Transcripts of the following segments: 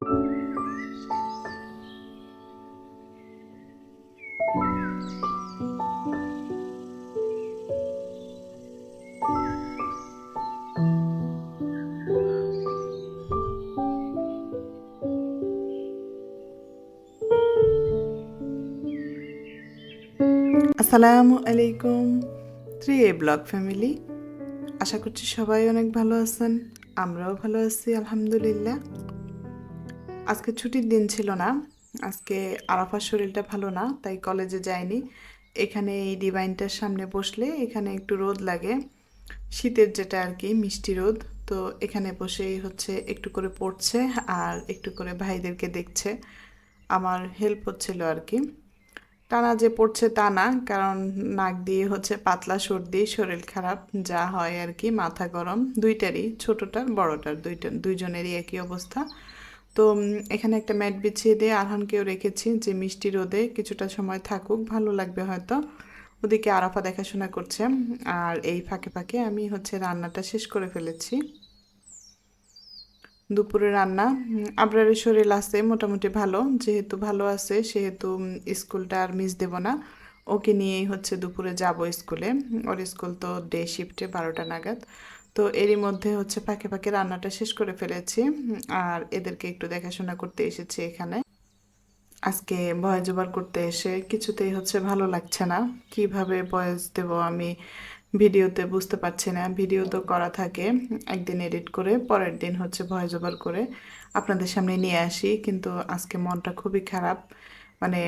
আসসালামু আলাইকুম three A blog family. আশা করছি সবাই অনেক ভালো আছেন, আমরাও ভালো আছি, আলহামদুলিল্লাহ। আজকে ছুটির দিন ছিল না। আজকে আরাফার শরীরটা ভালো না, তাই কলেজে যায়নি এখানে এই ডিভাইনটার সামনে বসলে এখানে একটু রোদ লাগে। শীতের যেটা আর কি, মিষ্টি রোদ। তো এখানে বসেই হচ্ছে একটু করে পড়ছে আর একটু করে ভাইদেরকে দেখছে। আমার হেল্প হচ্ছিল আর কি। টানা যে পড়ছে তা না, কারণ নাক দিয়ে হচ্ছে পাতলা সর্দি, শরীর খারাপ, যা হয় আর কি, মাথা গরম, দুইটারই, ছোটোটার, বড়টার, দুইটা, দুইজনেরই একই অবস্থা। তো এখানে একটা ম্যাট বিছিয়ে দিয়ে আরহানকেও রেখেছি যে মিষ্টি রোদে কিছুটা সময় থাকুক, ভালো লাগবে হয়তো। ওদিকে আরাফা দেখাশোনা করছে, আর এই ফাঁকে ফাঁকে আমি হচ্ছে রান্নাটা শেষ করে ফেলেছি। দুপুরে রান্না আবরারের শরীর আছে মোটামুটি ভালো, যেহেতু ভালো আছে, সেহেতু স্কুলটা আর মিস দেব না। ওকে নিয়েই হচ্ছে দুপুরে যাব স্কুলে, ওর স্কুল তো ডে শিফটে বারোটা নাগাদ। তো এরই মধ্যে হচ্ছে ফাঁকে ফাঁকে রান্নাটা শেষ করে ফেলেছি। আর এদেরকে একটু দেখাশোনা করতে এসেছি এখানে। আজকে ভয়েস ওভার করতে এসে কিছুতেই হচ্ছে ভালো লাগছে না। কীভাবে ভয়েস দেব আমি ভিডিওতে বুঝতে পারছি না। ভিডিও তো করা থাকে একদিন এডিট করে, পরের দিন হচ্ছে ভয়েস ওভার করে আপনাদের সামনে নিয়ে আসি। কিন্তু আজকে মনটা খুবই খারাপ। মানে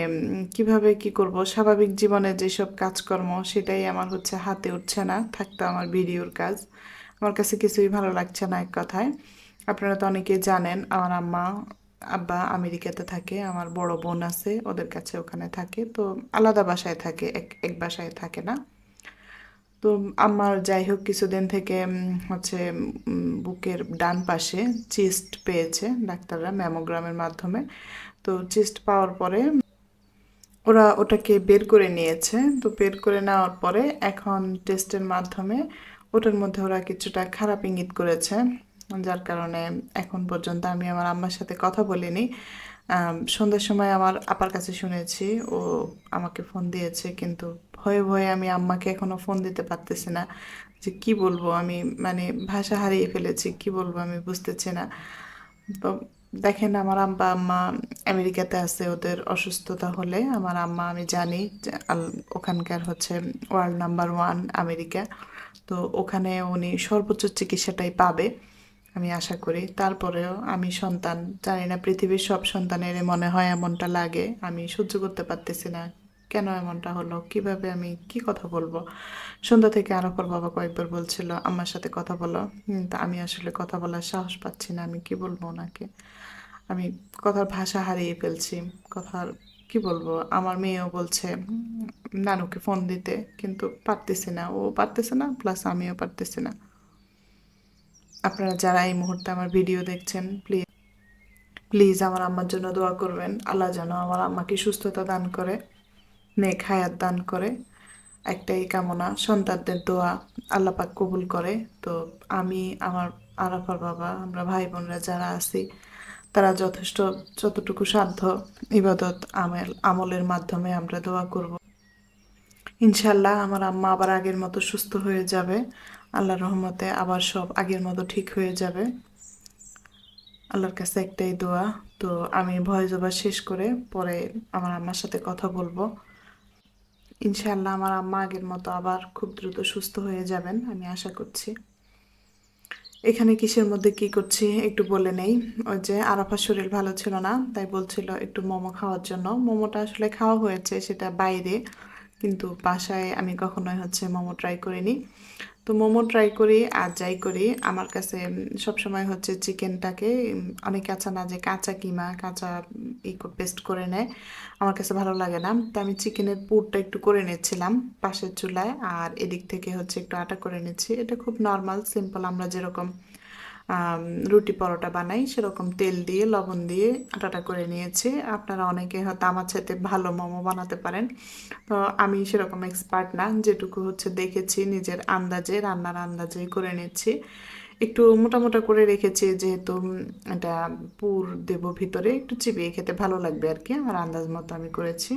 কীভাবে কি করব? স্বাভাবিক জীবনে যেসব কাজকর্ম, সেটাই আমার হচ্ছে হাতে উঠছে না। থাকতো আমার ভিডিওর কাজ। আমার কাছে কিছুই ভালো লাগছে না এক কথায়। আপনারা তো অনেকেই জানেন, আমার আম্মা, আব্বা আমেরিকাতে থাকে, আমার বড় বোন আছে, ওদের কাছে ওখানে থাকে, তো আলাদা বাসায় থাকে, এক এক বাসায় থাকে না। তো আমার যাই হোক, কিছুদিন থেকে হচ্ছে বুকের ডান পাশে চিস্ট পেয়েছে ডাক্তাররা ম্যামোগ্রামের মাধ্যমে। তো চিস্ট পাওয়ার পরে ওরা ওটাকে বের করে নিয়েছে। তো বের করে নেওয়ার পরে এখন টেস্টের মাধ্যমে ওটার মধ্যে ওরা কিছুটা খারাপ ইঙ্গিত করেছে, যার কারণে এখন পর্যন্ত আমি আমার আম্মার সাথে কথা বলিনি। সন্ধ্যার সময় আমার আপার কাছে শুনেছি, ও আমাকে ফোন দিয়েছে, কিন্তু ভয়ে ভয়ে আমি আম্মাকে এখনও ফোন দিতে পারতেছি না যে কি বলব, আমি মানে ভাষা হারিয়ে ফেলেছি, কি বলব আমি বুঝতেছি না। তো দেখেন, আমার আব্বা আম্মা আমেরিকাতে আছে, ওদের অসুস্থতা হলে আমার আম্মা আমি জানি ওখানকার হচ্ছে ওয়ার্ল্ড নাম্বার ওয়ান আমেরিকা। তো ওখানে উনি সর্বোচ্চ চিকিৎসাটাই পাবে, আমি আশা করি। তারপরেও আমি সন্তান, জানি না পৃথিবীর সব সন্তানের মনে হয় এমনটা লাগে, আমি সহ্য করতে পারতেছি না। কেন এমনটা হলো? কীভাবে আমি কি কথা বলব? সন্ধ্যা থেকে আরফর বাবা কয়েকবার বলছিল আমার সাথে কথা বলো। কিন্তু আমি আসলে কথা বলার সাহস পাচ্ছি না, আমি কি বলব ওনাকে? আমি কথার ভাষা হারিয়ে ফেলছি। কথার, কি বলব? আমার মেয়েও বলছে নানুকে ফোন দিতে, কিন্তু পারতেছি না। ও পারতেছে না প্লাস আমিও পারতেছি না। আপনারা যারা এই মুহূর্তে আমার ভিডিও দেখছেন প্লিজ প্লিজ আমার আম্মার জন্য দোয়া করবেন। আল্লাহ যেন আমার আম্মাকে সুস্থতা দান করে, নেক হায়াত দান করে। একটাই কামনা, সন্তানদের দোয়া আল্লাহ পাক কবুল করে। তো আমি, আমার আরাফার বাবা, আমরা ভাই বোনরা যারা আছি, তারা যথেষ্ট, যতটুকু সাধ্য ইবাদত আমল, আমলের মাধ্যমে আমরা দোয়া করব। ইনশাল্লাহ আমার আম্মা আবার আগের মতো সুস্থ হয়ে যাবে। আল্লাহ রহমতে আবার সব আগের মতো ঠিক হয়ে যাবে। আল্লাহর কাছে একটাই দোয়া, তো আমি ভয়েস ওভার শেষ করে পরে আমার আম্মার সাথে কথা বলব। ইনশাল্লাহ আমার আম্মা আগের মতো আবার খুব দ্রুত সুস্থ হয়ে যাবেন, আমি আশা করছি। এখানে কিসের মধ্যে কি করছি একটু বলে নেই। ওই যে আরাফার শরীর ভালো ছিল না, তাই বলছিল একটু মোমো খাওয়ার জন্য। মোমোটা আসলে খাওয়া হয়েছে, সেটা বাইরে। কিন্তু বাসায় আমি কখনোই হচ্ছে মোমো ট্রাই করিনি। তো মোমো ট্রাই করি, আর যাই করি, আমার কাছে সব সময় হচ্ছে চিকেনটাকে অনেকে আছে না যে কাঁচা কিমা, কাঁচা ই পেস্ট করে নেয়, আমার কাছে ভালো লাগে না। তো আমি চিকেনের পুরটা একটু করে নিচ্ছিলাম পাশের চুলায়, আর এদিক থেকে হচ্ছে একটু আটা করে নিচ্ছি। এটা খুব নর্মাল সিম্পল আমরা যেরকম রুটি পরোটা বানাই, সেরকম তেল দিয়ে, লবণ দিয়ে আটাটা করে নিয়েছি। আপনারা অনেকে হয়তো আমার সাথে ভালো মোমো বানাতে পারেন। তো আমি সেরকম এক্সপার্ট না, যেটুকু হচ্ছে দেখেছি, নিজের আন্দাজে, রান্নার আন্দাজে করে নিচ্ছি। একটু মোটা মোটা করে রেখেছি, যেহেতু এটা পুর দেব ভিতরে, একটু চিবিয়ে খেতে ভালো লাগবে আর কি, আমার আন্দাজ মতো আমি করেছি।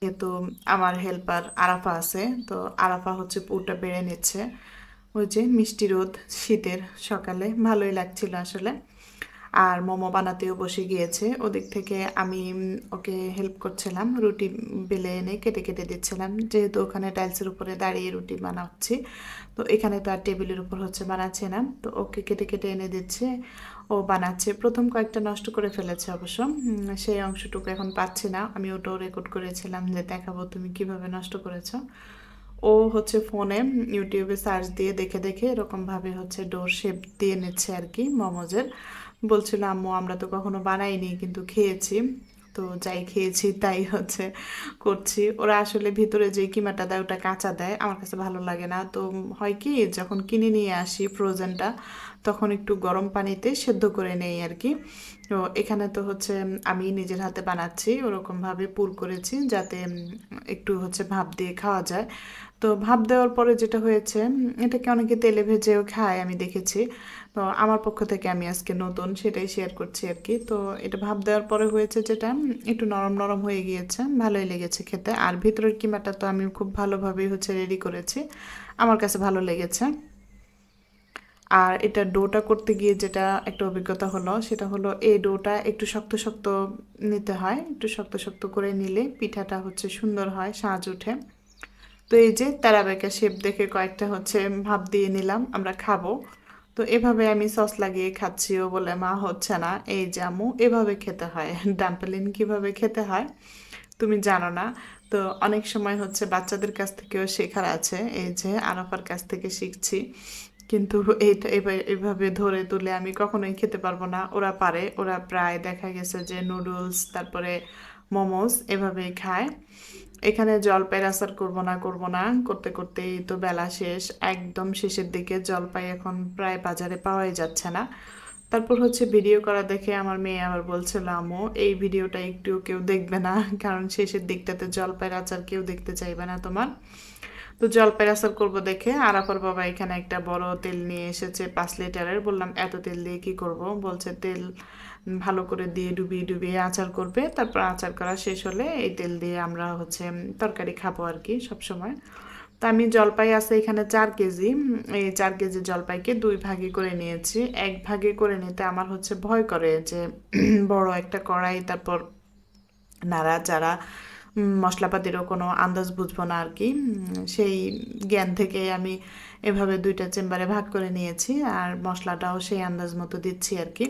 যেহেতু আমার হেল্পার আরাফা আছে, তো আরাফা হচ্ছে পুরটা বেড়ে নিচ্ছে। ওই যে মিষ্টি রোদ শীতের সকালে, ভালোই লাগছিল আসলে। আর মোমো বানাতেও বসে গিয়েছে। ওদিক থেকে আমি ওকে হেল্প করছিলাম, রুটি বেলে এনে কেটে কেটে দিচ্ছিলাম। যেহেতু ওখানে টাইলসের উপরে দাঁড়িয়ে রুটি বানাচ্ছি, তো এখানে তো আর টেবিলের উপর হচ্ছে বানাচ্ছে না। তো ওকে কেটে কেটে এনে দিচ্ছে, ও বানাচ্ছে। প্রথম কয়েকটা নষ্ট করে ফেলেছে অবশ্য। সেই অংশটুকু এখন পাচ্ছি না। আমি ওটাও রেকর্ড করেছিলাম যে দেখাবো তুমি কীভাবে নষ্ট করেছ। ও হচ্ছে ফোনে ইউটিউবে সার্চ দিয়ে দেখে দেখে এরকমভাবে হচ্ছে ডোর শেপ দিয়ে নিচ্ছে আর কি মোমোজের। বলছিল, আম্মু, আমরা তো কখনো বানাইনি, কিন্তু খেয়েছি। তো যাই খেয়েছি, তাই হচ্ছে করছি। ওরা আসলে ভিতরে যে কিমাটা দেয়, ওটা কাঁচা দেয়। আমার কাছে ভালো লাগে না। তো হয় কি, যখন কিনে নিয়ে আসি ফ্রোজেনটা তখন একটু গরম পানিতে সেদ্ধ করে নেই আর কি। তো এখানে তো হচ্ছে আমি নিজের হাতে বানাচ্ছি, ওরকমভাবে পুর করেছি যাতে একটু হচ্ছে ভাপ দিয়ে খাওয়া যায়। তো ভাপ দেওয়ার পরে যেটা হয়েছে, এটাকে অনেকে তেলে ভেজেও খায়, আমি দেখেছি। তো আমার পক্ষ থেকে আমি আজকে নতুন সেটাই শেয়ার করছি আর কি। তো এটা ভাব দেওয়ার পরে হয়েছে যেটা, একটু নরম নরম হয়ে গিয়েছে, ভালোই লেগেছে খেতে। আর ভিতরের কিমাটা তো আমি খুব ভালোভাবেই হচ্ছে রেডি করেছি, আমার কাছে ভালো লেগেছে। আর এটা ডোটা করতে গিয়ে যেটা একটা অভিজ্ঞতা হলো, সেটা হলো এই ডোটা একটু শক্ত শক্ত নিতে হয়, একটু শক্ত শক্ত করে নিলে পিঠাটা হচ্ছে সুন্দর হয়, সাজ উঠে তো এই যে তারাবেকা শেপ দেখে কয়েকটা হচ্ছে ভাব দিয়ে নিলাম, আমরা খাব। তো এভাবে আমি সস লাগিয়ে খাচ্ছি ও বলে মা হচ্ছে না। এই জামু এভাবে খেতে হয়। ডাম্পলিন কীভাবে খেতে হয় তুমি জানো না। তো অনেক সময় হচ্ছে বাচ্চাদের কাছ থেকেও শেখার আছে। এই যে আরাফার কাছ থেকে শিখছি। কিন্তু এইটা এভাবে ধরে তুলে আমি কখনোই খেতে পারব না। ওরা পারে। ওরা প্রায় দেখা গেছে যে নুডলস, তারপরে মোমোস এভাবেই খায়। এখানে জলপাইয়ের আচার করব না করব না। করতে করতেই তো বেলা শেষ। একদম শেষের দিকে জলপাই এখন প্রায় বাজারে পাওয়াই যাচ্ছে না। তারপর হচ্ছে ভিডিও করা দেখে আমার মেয়ে আবার বলছিল আমু এই ভিডিওটা একটু কেউ দেখবে না। কারণ শেষের দিকটাতে জলপাইয়ের আচার কেউ দেখতে চাইবে না তোমার। তো জলপাইয়ের আচার করব দেখে আরাফার বাবা এখানে একটা বড় তেল নিয়ে এসেছে, পাঁচ লিটারের। বললাম, এত তেল দিয়ে কি করব? বলছে, তেল ভালো করে দিয়ে ডুবিয়ে ডুবিয়ে আচার করবে। তারপর আচার করা শেষ হলে এই তেল দিয়ে আমরা হচ্ছে তরকারি খাব আর কি সবসময়। তো আমি জলপাই আছে এখানে চার কেজি। এই চার কেজি জলপাইকে দুই ভাগে করে নিয়েছি। এক ভাগে করে নিতে আমার হচ্ছে ভয় করে যে বড় একটা কড়াই, তারপর নাড়া যারা মশলাপাতিরও কোনো আন্দাজ বুঝব না আর কি। সেই জ্ঞান থেকে আমি এভাবে দুইটা চেম্বারে ভাগ করে নিয়েছি। আর মশলাটাও সেই আন্দাজ মতো দিচ্ছি আর কি।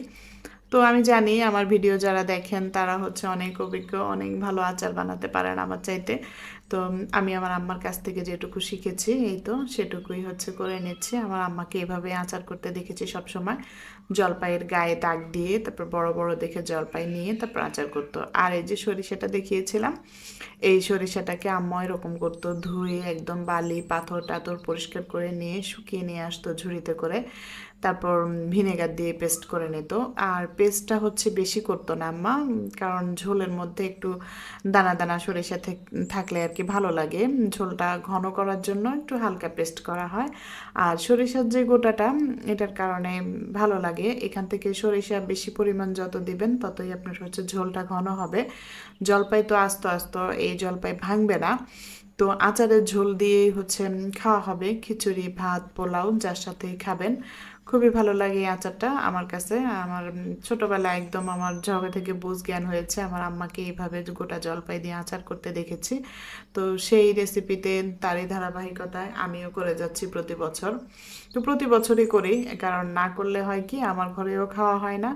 তো আমি জানি আমার ভিডিও যারা দেখেন, তারা হচ্ছে অনেক অভিজ্ঞ, অনেক ভালো আচার বানাতে পারেন আমার চাইতে। তো আমি আমার আম্মার কাছ থেকে যেটুকু শিখেছি, এই তো সেটুকুই হচ্ছে করে নিচ্ছি। আমার আম্মাকে এভাবে আচার করতে দেখেছি সব সময় জলপাইয়ের গায়ে দাগ দিয়ে, তারপর বড় বড় দেখে জলপাই নিয়ে তারপর আচার করতো। আর এই যে সরিষাটা দেখিয়েছিলাম, এই সরিষাটাকে আম্মা এরকম করতো, ধুয়ে একদম বালি পাথর টাথর পরিষ্কার করে নিয়ে শুকিয়ে নিয়ে আসতো ঝুড়িতে করে। তারপর ভিনেগার দিয়ে পেস্ট করে নিত। আর পেস্টটা হচ্ছে বেশি করতো না আম্মা, কারণ ঝোলের মধ্যে একটু দানা দানা সরিষা থেক- থাকলে আর কি ভালো লাগে। ঝোলটা ঘন করার জন্য একটু হালকা পেস্ট করা হয়। আর সরিষার যে গোটাটা, এটার কারণে ভালো লাগে। এখান থেকে সরিষা বেশি পরিমাণ যত দিবেন, ততই আপনার হচ্ছে ঝোলটা ঘন হবে। জলপাই তো আস্তে আস্তে, এই জলপাই ভাঙবে না। তো আচারের ঝোল দিয়েই হচ্ছে খাওয়া হবে। খিচুড়ি, ভাত, পোলাও, যার সাথেই খাবেন। খুবই ভালো লাগে এই আচারটা আমার কাছে। আমার ছোটবেলায় একদম আমার জবে থেকে বুঝ জ্ঞান হয়েছে। আমার আম্মাকে এইভাবে গোটা জলপাই দিয়ে আচার করতে দেখেছি। তো সেই রেসিপিতে তারই ধারাবাহিকতায় আমিও করে যাচ্ছি প্রতি বছর। তো প্রতি বছরই করি, কারণ না করলে হয় কি, আমার ঘরেও খাওয়া হয় না।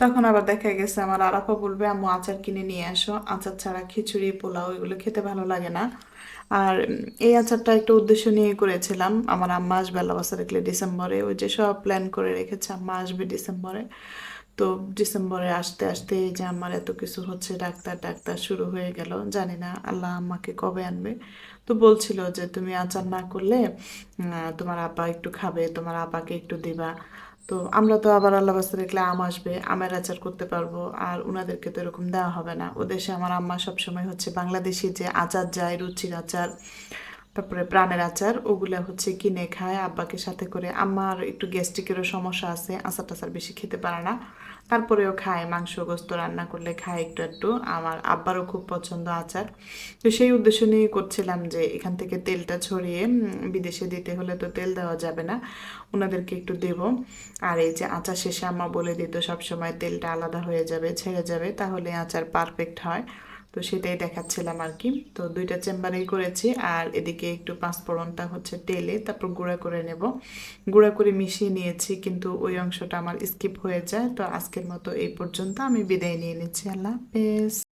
তখন আবার দেখা গেছে, আমার আরাফা বলবে, আম্মু, আচার কিনে নিয়ে আসো। আচার ছাড়া খিচুড়ি, পোলাও এগুলো খেতে ভালো লাগে না। আর এই আচারটা একটা উদ্দেশ্য নিয়ে করেছিলাম। আমার আম্মা আসবে আল্লাহ রাখলে ডিসেম্বরে। ওই যে সব প্ল্যান করে রেখেছে, আম্মা আসবে ডিসেম্বরে। তো ডিসেম্বরে আসতে আসতে এই যে আমার এত কিছু হচ্ছে, ডাক্তার ডাক্তার শুরু হয়ে গেল। জানি না, আল্লাহ আম্মাকে কবে আনবে। তো বলছিল যে, তুমি আচার না করলে তোমার আপা একটু খাবে, তোমার আপাকে একটু দিবা। তো আমরা তো আবার আল্লাহ বাস্তা দেখলে আম আসবে, আমের আচার করতে পারব, আর ওনাদেরকে তো এরকম দেওয়া হবে না। ও দেশে আমার আম্মা সবসময় হচ্ছে বাংলাদেশি যে আচার যায়, রুচির আচার তারপরে প্রাণের আচার, ওগুলা হচ্ছে কিনে খায়, আব্বাকে সাথে করে। আমার একটু গ্যাস্ট্রিকেরও সমস্যা আছে, আচার টাচার বেশি খেতে পারে না। তারপরেও খায়, মাংস গোস্ত রান্না করলে খায় একটু একটু। আমার আব্বারও খুব পছন্দ আচার। তো সেই উদ্দেশ্য নিয়ে করছিলাম যে, এখান থেকে তেলটা ছড়িয়ে বিদেশে দিতে হলে তো তেল দেওয়া যাবে না, ওনাদেরকে একটু দেব। আর এই যে আচার শেষে আম্মা বলে দিত, সবসময় তেলটা আলাদা হয়ে যাবে, ছেড়ে যাবে, তাহলে আচার পারফেক্ট হয়। তো সেটাই দেখাচ্ছিলাম আর কি। তো দুইটা চেম্বারেই করেছি আর এদিকে একটু পাঁচফোড়নটা হচ্ছে তেলে, তারপর গুঁড়া করে নেব। গুঁড়া করে মিশিয়ে নিয়েছি কিন্তু ওই অংশটা আমার স্কিপ হয়ে যায়। তো আজকের মতো এই পর্যন্ত আমি বিদায় নিয়ে নিচ্ছি। আল্লাহ হাফেজ।